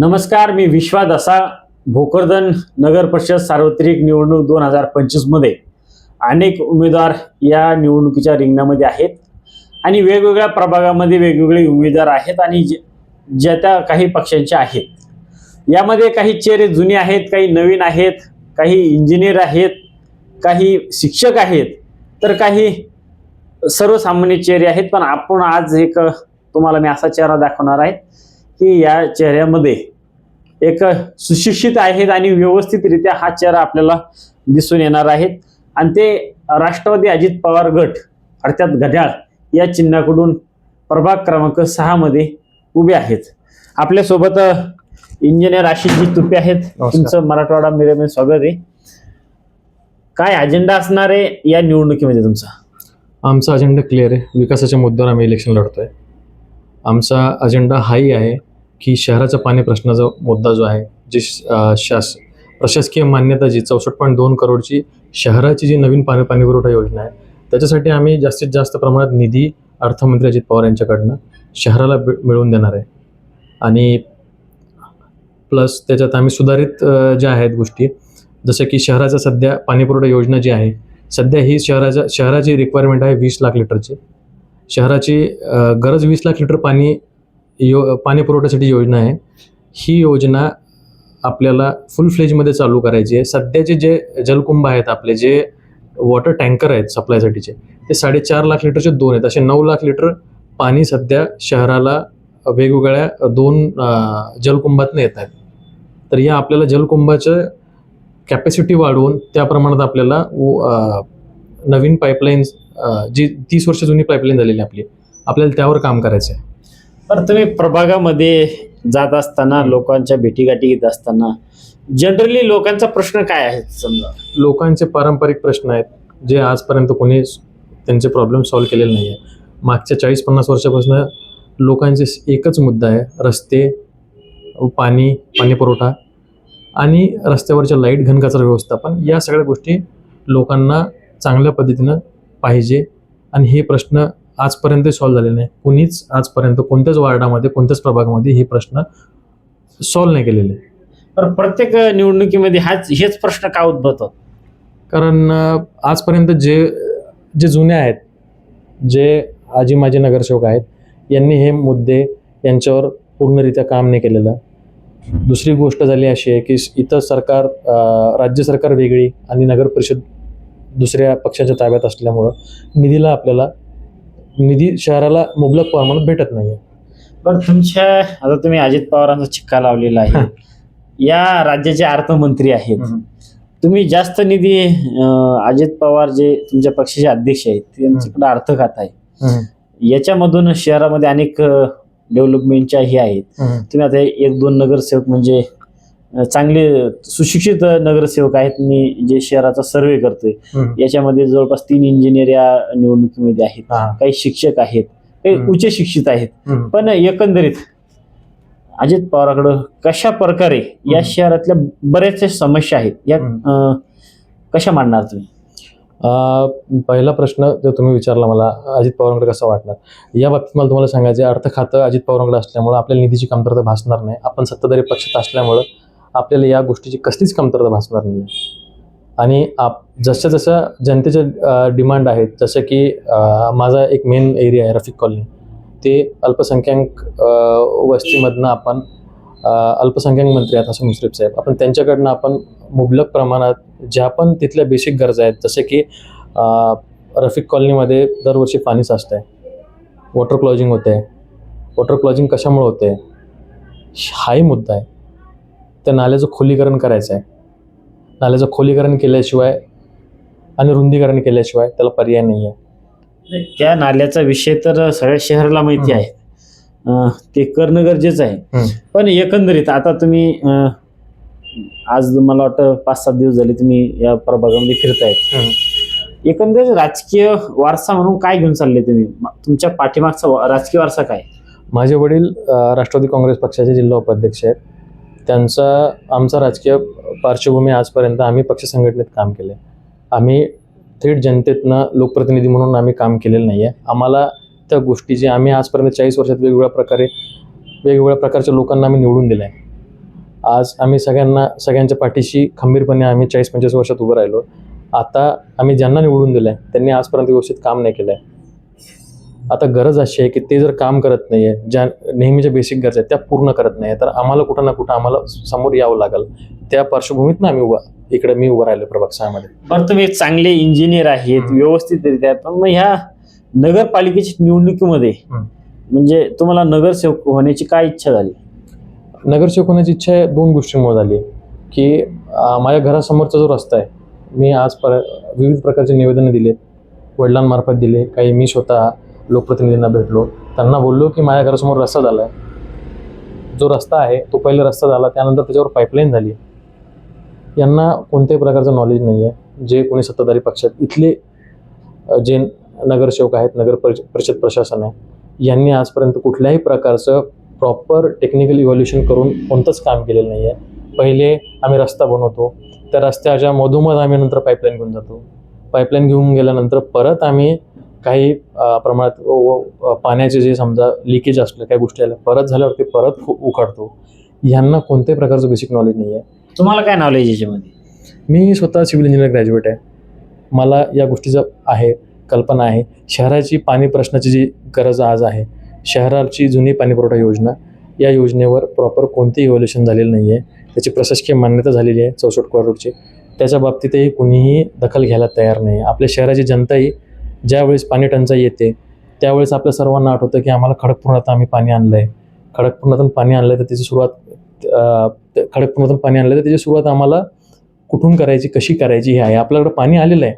नमस्कार मी विश्वा दसा भोकरदन नगर परिषद सार्वत्रिक निवडणूक दोन हजार पंचवीसमध्ये अनेक उमेदवार या निवडणुकीच्या रिंगणामध्ये आहेत आणि वेगवेगळ्या प्रभागामध्ये वेगवेगळे उमेदवार आहेत आणि ज्या त्या काही पक्षांचे आहेत. यामध्ये काही चेहरे जुने आहेत काही नवीन आहेत काही इंजिनियर आहेत काही शिक्षक आहेत तर काही सर्वसामान्य चेहरे आहेत. पण आपण आज एक तुम्हाला मी असा चेहरा दाखवणार आहे की या चेहऱ्यामध्ये एक सुशिक्षित आहेत आणि व्यवस्थितरित्या हा चेहरा आपल्याला दिसून येणार आहेत आणि ते राष्ट्रवादी अजित पवार गट अर्थात घड्याळ या चिन्हाकडून प्रभाग क्रमांक सहामध्ये उभे आहेत. आपल्यासोबत इंजिनियर आशिषजी तुपे आहेत. तुमचं मराठवाडा मीडियामध्ये स्वागत आहे. काय अजेंडा असणार आहे या निवडणुकीमध्ये तुमचा? आमचा अजेंडा क्लिअर आहे. विकासाच्या मुद्द्यावर आम्ही इलेक्शन लढतोय. आमचा अजेंडा हाही आहे की शहराचा पाणी प्रश्नाचा मुद्दा जो आहे जी शास प्रशासकीय मान्यता जी चौसष्ट पॉईंट दोन करोडची शहराची जी नवीन पाणी पाणी पुरवठा योजना आहे त्याच्यासाठी आम्ही जास्तीत जास्त प्रमाणात निधी अर्थमंत्री अजित पवार यांच्याकडनं शहराला मिळवून देणार आहे. आणि प्लस त्याच्यात आम्ही सुधारित ज्या आहेत गोष्टी जसं की शहराचा सध्या पाणीपुरवठा योजना जी आहे सध्या ही शहराच्या शहराची रिक्वायरमेंट आहे वीस लाख लिटरची. शहराची गरज वीस लाख लिटर पाणी यो पाणी पुरवठ्यासाठी योजना आहे. ही योजना आपल्याला फुल फ्लेजमध्ये चालू करायची आहे. सध्याचे जे जलकुंभ आहेत आपले जे वॉटर टँकर आहेत सप्लायसाठीचे ते साडेचार लाख लिटरचे दोन आहेत. असे नऊ लाख लिटर पाणी सध्या शहराला वेगवेगळ्या दोन जलकुंभातून जलकुंभातनं येत आहेत. तर या आपल्याला जलकुंभाचं कॅपॅसिटी वाढवून त्या प्रमाणात आपल्याला व- नवीन पाईपलाईन्स जी तीस वर्ष जुनी पाईपलाईन झालेली आहे आपली आपल्याला त्यावर काम करायचं आहे तर तुम्ही प्रभागामध्ये जात असताना लोकांच्या भेटीगाठी घेत असताना जनरली लोकांचा प्रश्न काय आहे समजा? लोकांचे पारंपरिक प्रश्न आहेत जे आजपर्यंत कोणी त्यांचे प्रॉब्लेम सॉल्व्ह केलेले नाही आहे मागच्या चाळीस पन्नास वर्षापासून लोकांचे एकच मुद्दा आहे रस्ते पाणी पाणी पुरवठा आणि रस्त्यावरच्या लाइट घनकचरा व्यवस्थापन. या सगळ्या गोष्टी लोकांना चांगल्या पद्धतीनं पाहिजे आणि हे प्रश्न आजपर्यंत सॉल्व्ह झालेले नाही. कुणीच आजपर्यंत कोणत्याच वार्डामध्ये कोणत्याच प्रभागामध्ये हे प्रश्न सॉल्व्ह नाही केलेले. तर प्रत्येक निवडणुकीमध्ये हाच हेच प्रश्न का उद्भवतात कारण आजपर्यंत जे जे जुने आहेत जे आजी माजी नगरसेवक आहेत यांनी हे मुद्दे यांच्यावर पूर्णरित्या काम नाही केलेलं. दुसरी गोष्ट झाली अशी आहे की इथं सरकार राज्य सरकार वेगळी आणि नगर परिषद दुसऱ्या पक्षाच्या ताब्यात असल्यामुळं निधीला आपल्याला निधी शहराला मुबलक प्रमाणात भेटत नाही आहे पण तुमच्या आता तुम्ही अजित पवारांचा चिक्का लावलेला आहे. या राज्याचे अर्थमंत्री आहेत. तुम्ही जास्त निधी अं, अजित पवार जे तुमच्या पक्षाचे अध्यक्ष आहेत त्यांच्याकडे अर्थ खात आहे. याच्यामधून शहरामध्ये अनेक डेव्हलपमेंटच्या हे आहेत. तुम्ही आता एक दोन नगरसेवक म्हणजे चांगले सुशिक्षित नगरसेवक आहेत मी जे शहराचा सर्वे करतोय याच्यामध्ये जवळपास तीन इंजिनियर या निवडणुकीमध्ये आहेत. काही शिक्षक आहेत काही. उच्च शिक्षित आहेत. पण एकंदरीत अजित पवाराकडं कशा प्रकारे या. शहरातल्या बऱ्याचशा समस्या आहेत या कशा मांडणार तुम्ही पहिला प्रश्न जो तुम्ही विचारला मला अजित पवारांकडे कसं वाटणार या बाबतीत मला तुम्हाला सांगायचं अर्थ खातं अजित पवारांकडे असल्यामुळं आपल्याला निधीची कमतरता भासणार नाही आपण सत्ताधारी पक्षात असल्यामुळं आपल्याला या गोष्टीची कसलीच कमतरता भासणार नाही आणि आप जसं जसं जनतेच्या डिमांड आहेत जसं की माझा एक मेन एरिया आहे रफिक कॉलनी ते अल्पसंख्याक वस्तीमधनं आपण अल्पसंख्याक मंत्री आहेत असं मुश्रीफ साहेब. आपण त्यांच्याकडनं आपण मुबलक प्रमाणात ज्या पण तिथल्या बेसिक गरजा आहेत जसे की रफिक कॉलनीमध्ये दरवर्षी पाणी साचतं आहे वॉटर क्लॉजिंग होते वॉटर क्लॉजिंग कशामुळे होते हाही मुद्दा आहे. त्या नाल्याचं खोलीकरण करायचं आहे. नाल्याचं खोलीकरण केल्याशिवाय आणि रुंदीकरण केल्याशिवाय त्याला पर्याय नाही आहे. त्या नाल्याचा विषय तर सगळ्या शहराला माहिती. आहे. ते करणं गरजेचं आहे. पण एकंदरीत आता तुम्ही आज मला वाटतं पाच सात दिवस झाले तुम्ही या प्रभागामध्ये फिरतायत. एकंदरीत राजकीय वारसा म्हणून काय घेऊन चालले तुम्ही? तुमच्या पाठीमागचा राजकीय वारसा काय? माझे वडील राष्ट्रवादी काँग्रेस पक्षाचे जिल्हा उपाध्यक्ष आहेत. त्यांचा आमचा राजकीय पार्श्वभूमी आजपर्यंत आम्ही पक्ष संघटनेत काम केले आम्ही थेट जनतेतनं लोकप्रतिनिधी म्हणून आम्ही काम केलेलं नाही आहे आम्हाला त्या गोष्टी जे आम्ही आजपर्यंत चाळीस वर्षात वेगवेगळ्या प्रकारे वेगवेगळ्या प्रकारच्या लोकांना आम्ही निवडून दिलं आहे आज आम्ही सगळ्यांना सगळ्यांच्या पाठीशी खंबीरपणे आम्ही चाळीस पंचवीस वर्षात उभं राहिलो. आता आम्ही ज्यांना निवडून दिलं आहे त्यांनी आजपर्यंत व्यवस्थित काम नाही केलं आहे आता गरज अशी आहे की ते जर काम करत नाही आहे ज्या नेहमीच्या बेसिक गरजा आहेत त्या पूर्ण करत नाही तर आम्हाला कुठं ना कुठं आम्हाला समोर यावं लागेल त्या पार्श्वभूमीत आम्ही उभा इकडे मी उभं राहिलो प्रभाग सहामध्ये बरं तुम्ही चांगले इंजिनियर आहेत. व्यवस्थितरित्या पण मग ह्या नगरपालिकेच्या निवडणुकीमध्ये. म्हणजे तुम्हाला नगरसेवक होण्याची काय इच्छा झाली नगरसेवक होण्याची इच्छा दोन गोष्टींमुळे झाली की माझ्या घरासमोरचा जो रस्ता आहे मी आज पर विविध प्रकारचे निवेदनं दिलेत वडिलांमार्फत दिले काही मी स्वतः लोकप्रतिनिधींना भेटलो. त्यांना बोललो की माझ्या घरासमोर रस्ता झाला आहे जो रस्ता आहे तो पहिला रस्ता झाला त्यानंतर त्याच्यावर पाईपलाईन झाली. यांना कोणत्याही प्रकारचं नॉलेज नाही आहे जे कोणी सत्ताधारी पक्षात इथले जे नगरसेवक आहेत नगर परिषद प्रशासन आहे यांनी आजपर्यंत कुठल्याही प्रकारचं प्रॉपर टेक्निकल इव्हॉल्युशन करून कोणतंच काम केलेलं नाही आहे पहिले आम्ही रस्ता बनवतो त्या रस्त्याच्या मधोमध आम्ही नंतर पाईपलाईन घेऊन जातो. पाईपलाईन घेऊन गेल्यानंतर परत आम्ही काही प्रमाणात व- पाण्याचे जे समजा लिकेज असलं काही गोष्टी आल्या परत झाल्यावरती परत उ- उकाडतो यांना कोणत्याही प्रकारचं बेसिक नॉलेज नाही आहे तुम्हाला काय नॉलेज याच्यामध्ये? मी स्वतः सिव्हिल इंजिनियर ग्रॅज्युएट आहे. मला या गोष्टीचं आहे कल्पना आहे. शहराची पाणी प्रश्नाची जी गरज आज आहे शहराची जुनी पाणीपुरवठा योजना या योजनेवर प्रॉपर कोणतेही इव्हॉल्युशन झालेलं नाही आहे त्याची प्रशासकीय मान्यता झालेली आहे चौसष्ट करोडची त्याच्या बाबतीतही कुणीही दखल घ्यायला तयार नाही. आपल्या शहराची जनताही ज्यावेळेस पाणी टंचाई येते त्यावेळेस आपल्या सर्वांना आठवतं की आम्हाला खडकपूर्णातून आम्ही पाणी आणलं आहे खडकपूर्णातून पाणी आणलं तर त्याची सुरुवात खडकपूर्णातून पाणी आणलं तर त्याची सुरुवात आम्हाला कुठून करायची कशी करायची हे आहे आपल्याकडे पाणी आलेलं आहे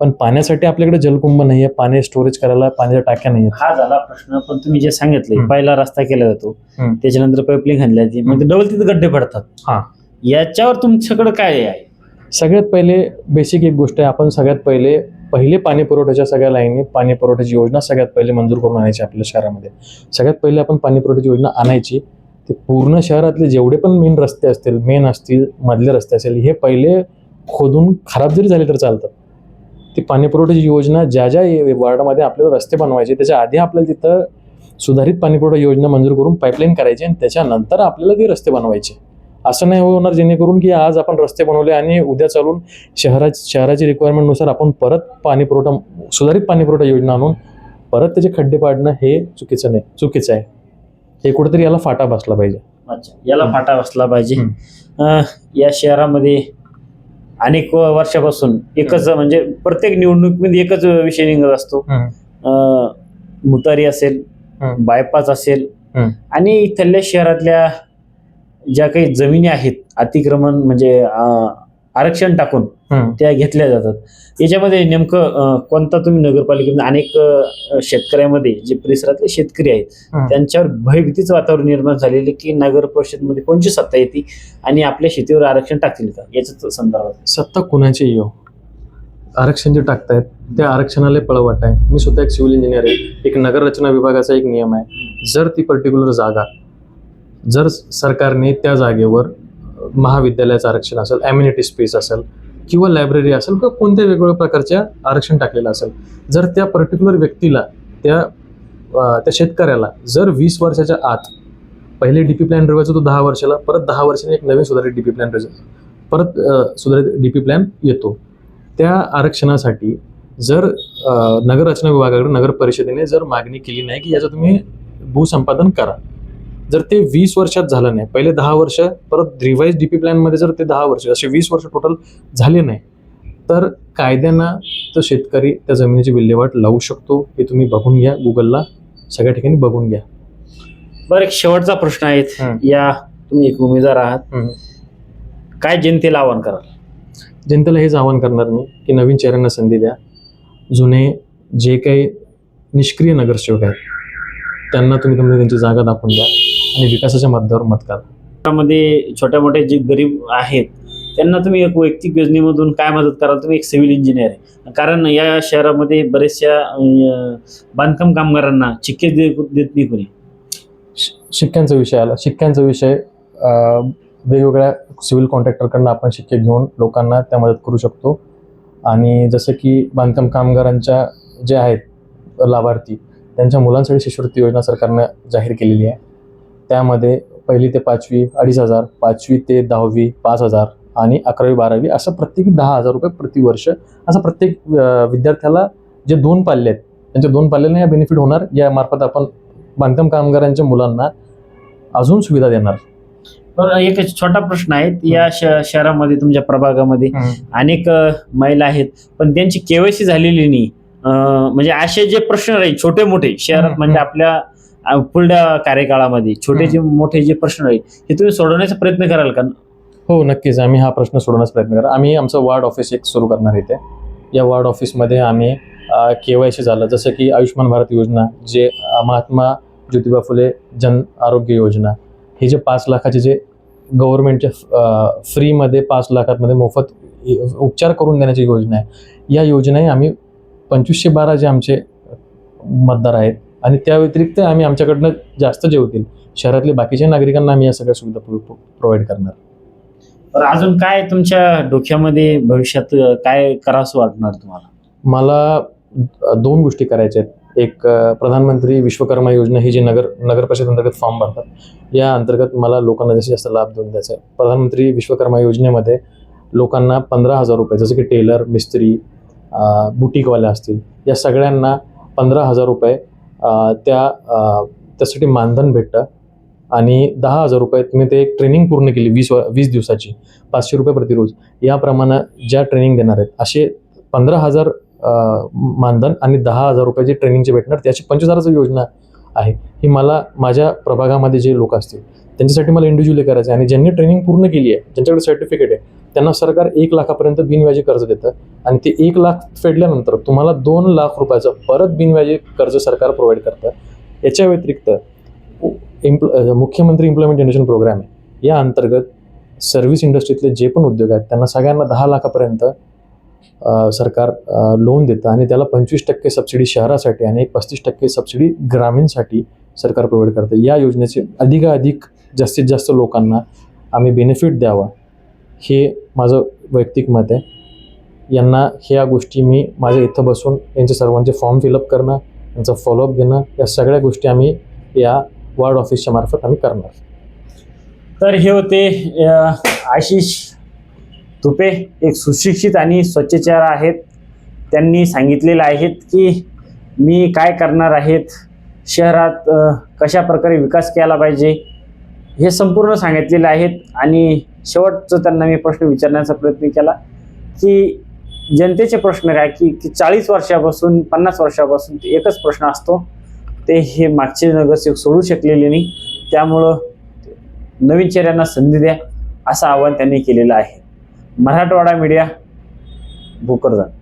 पण पाण्यासाठी आपल्याकडे जलकुंभ नाही आहे पाणी स्टोरेज करायला पाण्याच्या टाक्या नाही हा झाला प्रश्न पण तुम्ही जे सांगितले. पहिला रस्ता केला जातो. त्याच्यानंतर पाईपलाईन घातली जाते मग डबल तिथे गड्डे पडतात हा. याच्यावर तुमच्याकडे काय आहे सगळ्यात पहिले बेसिक एक गोष्ट आहे आपण सगळ्यात पहिले पहिले पाणी पुरवठ्याच्या सगळ्या लाईनने पाणी पुरवठ्याची योजना सगळ्यात पहिले मंजूर करून आणायची आपल्या शहरामध्ये. सगळ्यात पहिले आपण पाणी पुरवठ्याची योजना आणायची. ते पूर्ण शहरातले जेवढे पण मेन रस्ते असतील मेन असतील मधले रस्ते असतील हे पहिले खोदून खराब जरी झाले तर चालतात ती पाणी पुरवठ्याची योजना ज्या ज्या ए- आपल्याला रस्ते बनवायचे त्याच्या आधी आपल्याला तिथं सुधारित पाणीपुरवठा योजना मंजूर करून पाईपलाईन करायची आणि त्याच्यानंतर आपल्याला ते रस्ते बनवायचे. असं नाही होणार जेणेकरून की आज आपण रस्ते बनवले आणि उद्या चालून शहरा शहराची रिक्वायरमेंटनुसार आपण परत पाणी पुरवठा सुधारित पाणी पुरवठा योजना आणून परत त्याचे खड्डे पाडणं हे चुकीचं नाही चुकीचं आहे. हे कुठेतरी याला फाटा बसला पाहिजे. अच्छा याला. फाटा बसला पाहिजे. या शहरामध्ये अनेक वर्षापासून एकच म्हणजे प्रत्येक निवडणुकीमध्ये एकच विषय निघत असतो. अं, मुतारी असेल. बायपास असेल. आणि इथल्या शहरातल्या ज्या काही जमिनी आहेत अतिक्रमण म्हणजे आरक्षण टाकून. त्या घेतल्या जातात. याच्यामध्ये नेमकं कोणता तुम्ही नगरपालिकेमध्ये अनेक शेतकऱ्यामध्ये जे परिसरातले शेतकरी आहेत. त्यांच्यावर भयभीतीचं वातावरण निर्माण झालेले की नगर परिषदमध्ये कोणची सत्ता येते आणि आपल्या शेतीवर आरक्षण टाकतील का? याच्याच संदर्भात. सत्ता कुणाची येऊ आरक्षण जे टाकतायत त्या आरक्षणाला पळवाट आहे मी स्वतः एक सिव्हिल इंजिनियर आहे. एक नगर रचना विभागाचा एक नियम आहे. जर ती पर्टिक्युलर जागा जर सरकारने त्या जागेवर महाविद्यालयाचं आरक्षण असेल ॲम्युनिटी स्पेस असेल किंवा लायब्ररी असेल किंवा कोणत्या वेगवेगळ्या प्रकारच्या आरक्षण टाकलेलं असेल जर त्या पर्टिक्युलर व्यक्तीला त्या त्या शेतकऱ्याला जर वीस वर्षाच्या आत पहिले डी पी प्लॅन ठेवायचा तो दहा वर्षाला परत दहा वर्षाने एक नवीन सुधारित डी पी प्लॅन परत सुधारित डी पी प्लॅन येतो. त्या आरक्षणासाठी जर नगररचना विभागाकडे नगर परिषदेने जर मागणी केली नाही की याचं तुम्ही भूसंपादन करा जर ते वीस वर्षात झालं नाही पहिले दहा वर्ष परत रिवाईज डी पी प्लॅनमध्ये जर ते दहा वर्ष असे वीस वर्ष टोटल झाले नाही तर कायद्यानं तो शेतकरी त्या जमिनीची विल्हेवाट लावू शकतो हे तुम्ही बघून घ्या गुगलला सगळ्या ठिकाणी बघून घ्या. बरं एक शेवटचा प्रश्न आहे. या तुम्ही एक उमेदवार आहात. काय जनतेला आवाहन कराल? जनतेला हेच आवाहन करणार मी की नवीन चेहऱ्यांना संधी द्या. जुने जे काही निष्क्रिय नगरसेवक आहेत त्यांना तुम्ही तुम्ही त्यांची जागा दाखवून द्या. आणि विकासाच्या मुद्द्यावर मत करा. छोट्या मोठे जे गरीब आहेत त्यांना तुम्ही एक वैयक्तिक योजनेमधून काय मदत कराल? तुम्ही एक सिव्हिल इंजिनियर आहे. कारण या शहरामध्ये बरेचशा बांधकाम कामगारांना चिक्के दे- देत नाही कोणी. शिक्क्यांचा विषय आला. शिक्क्यांचा विषय वेगवेगळ्या सिव्हिल कॉन्ट्रॅक्टरकडनं आपण शिक्के घेऊन लोकांना त्या मदत करू शकतो. आणि जसं की बांधकाम कामगारांच्या जे आहेत लाभार्थी त्यांच्या मुलांसाठी शिष्यवृत्ती योजना सरकारनं जाहीर केलेली आहे. त्यामध्ये पहिली ते पाचवी अडीच हजार पाचवी ते दहावी पाच हजार आणि अकरावी बारावी असं प्रत्येकी दहा हजार रुपये प्रतिवर्ष असं प्रत्येक विद्यार्थ्याला जे दोन पाल्ले आहेत त्यांच्या दोन पाल्यांना या बेनिफिट होणार. यामार्फत आपण बांधकाम कामगारांच्या मुलांना अजून सुविधा देणार. तर एक छोटा प्रश्न आहे. या श- शहरामध्ये तुमच्या प्रभागामध्ये अनेक महिला आहेत पण त्यांची केवायसी झालेली नाही. म्हणजे असे जे प्रश्न राहील छोटे मोठे शहरात म्हणजे आपल्या पुढल्या कार्यकाळामध्ये छोटे जे मोठे जे प्रश्न राहील हे तुम्ही सोडवण्याचा प्रयत्न कराल का? हो नक्कीच. आम्ही हा प्रश्न सोडवण्याचा प्रयत्न करा आम्ही आमचं वार्ड ऑफिस एक सुरू करणार इथे. या वार्ड ऑफिसमध्ये आम्ही के वाय सी झालं. जसं की आयुष्यमान भारत योजना जे महात्मा ज्योतिबा फुले जन आरोग्य योजना हे जे पाच लाखाचे जे गव्हर्नमेंटच्या फ्रीमध्ये पाच लाखांमध्ये मोफत उपचार करून देण्याची योजना आहे. या योजनाही आम्ही पंचवीसशे बारा जे आमचे मतदार आहेत आणि त्या व्यतिरिक्त आम्ही आमच्याकडनं जास्त जे होतील शहरातले बाकीच्या नागरिकांना आम्ही या सगळ्या सुविधा प्रोव्हाइड करणार. तर अजून काय तुमच्या डोक्यामध्ये भविष्यात काय करावंसं वाटणार तुम्हाला? मला दोन गोष्टी करायच्या आहेत. एक प्रधानमंत्री विश्वकर्मा योजना ही जी नगर नगर परिषद अंतर्गत फॉर्म भरतात या अंतर्गत मला लोकांना जास्तीत जास्त लाभ देऊन द्यायचा आहे. प्रधानमंत्री विश्वकर्मा योजनेमध्ये लोकांना पंधरा हजार रुपये जसं की टेलर मिस्त्री अ, बुटीकवाले असतील या सगळ्यांना पंधरा हजार रुपये त्या त्यासाठी मानधन भेटतं. आणि दहा हजार रुपये तुम्ही ते एक ट्रेनिंग पूर्ण केली वीस व- वीस दिवसाची पाचशे रुपये प्रतिरोज. याप्रमाणे ज्या ट्रेनिंग देणार आहेत असे पंधरा हजार मानधन आणि दहा हजार रुपये जे ट्रेनिंगचे भेटणार त्याची पंचवीस हजाराची योजना आहे. ही मला माझ्या प्रभागामध्ये जे लोक असतील त्यांच्यासाठी मला इंडिव्हिज्युअली करायचं आहे. आणि ज्यांनी ट्रेनिंग पूर्ण केली आहे ज्यांच्याकडे सर्टिफिकेट आहे त्यांना सरकार एक लाखापर्यंत बिनव्याजी कर्ज देतं आणि ते एक लाख फेडल्यानंतर तुम्हाला दोन लाख रुपयाचं परत बिनव्याजी कर्ज सरकार प्रोव्हाइड करतं. याच्या व्यतिरिक्त इम्प्ल मुख्यमंत्री इम्प्लिमेंटेशन प्रोग्राम आहे. या अंतर्गत सर्व्हिस इंडस्ट्रीतले जे पण उद्योग आहेत त्यांना सगळ्यांना दहा लाखापर्यंत सरकार लोन देतं आणि त्याला पंचवीस टक्के सबसिडी शहरासाठी आणि पस्तीस टक्के सबसिडी ग्रामीणसाठी सरकार प्रोव्हाइड करतं. या योजनेचे अधिकाधिक जास्तीत जास्त लोकांना आम्ही बेनिफिट द्यावा. हे माझं वैयक्तिक मत आहे. यांना ह्या गोष्टी मी माझ्या इथं बसून यांचे सर्वांचे फॉर्म फिलअप करणं यांचा फॉलोअप घेणं या सगळ्या गोष्टी आम्ही या वार्ड ऑफिसच्या मार्फत आम्ही करणार. तर हे होते आशिष तुपे. एक सुशिक्षित आणि स्वच्छचार आहेत. त्यांनी सांगितलेलं आहेत की मी काय करणार आहेत? शहरात कशा प्रकारे विकास केला पाहिजे? हे संपूर्ण सांगितलेलं आहेत आणि शेवटचं त्यांना मी प्रश्न विचारण्याचा प्रयत्न केला की जनतेचे प्रश्न काय? की की चाळीस वर्षापासून पन्नास वर्षापासून ते एकच प्रश्न असतो. ते हे मागचे नगरसेवक सोडू शकलेले नाही. त्यामुळं नवीन चेहऱ्यांना संधी द्या असं आवाहन त्यांनी केलेलं आहे. मराठवाडा मीडिया भोकरदन.